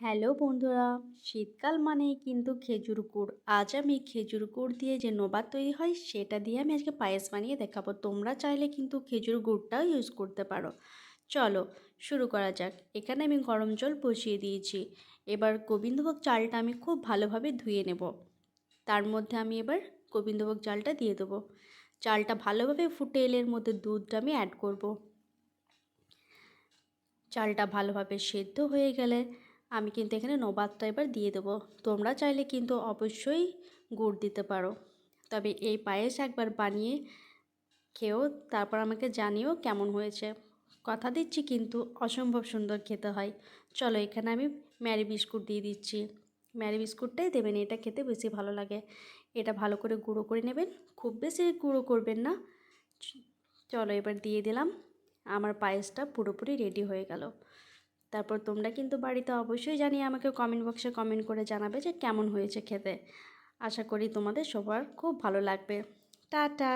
Hello বন্ধুরা, শীতকাল মানেই কিন্তু খেজুর গুড়। আজ আমি খেজুর গুড় দিয়ে যে নোবাত তৈরি হয়, সেটা দিয়ে আমি আজকে পায়েস বানিয়ে দেখাবো। তোমরা চাইলে কিন্তু খেজুর গুড়টাও ইউজ করতে পারো। চলো, শুরু করা যাক। এখানে আমি গরম জল বসিয়ে দিয়েছি। এবার গোবিন্দভোগ চালটা আমি খুব ভালোভাবে ধুয়ে নেব। তার মধ্যে আমি এবার গোবিন্দভোগ চালটা দিয়ে দেবো। চালটা ভালোভাবে ফুটে এলে এর মধ্যে দুধটা আমি অ্যাড করব। চালটা ভালোভাবে সেদ্ধ হয়ে গেলে আমি কিন্তু এখানে নবাতটা এবার দিয়ে দেবো। তোমরা চাইলে কিন্তু অবশ্যই গুড় দিতে পারো। তবে এই পায়েস একবার বানিয়ে খেয়েও তারপর আমাকে জানিও কেমন হয়েছে। কথা দিচ্ছি কিন্তু অসম্ভব সুন্দর খেতে হয়। চলো এখানে আমি ম্যারি বিস্কুট দিয়ে দিচ্ছি। ম্যারি বিস্কুটটাই দেবেন, এটা খেতে বেশি ভালো লাগে। এটা ভালো করে গুঁড়ো করে নেবেন, খুব বেশি গুঁড়ো করবেন না। চলো এবার দিয়ে দিলাম। আমার পায়েসটা পুরোপুরি রেডি হয়ে গেল। তারপর তোমরা কিন্তু বাড়িতে অবশ্যই জানিয়ে আমাকে কমেন্ট বক্সে কমেন্ট করে জানাবে যে কেমন হয়েছে খেতে। আশা করি তোমাদের সবার খুব ভালো লাগবে। টাটা!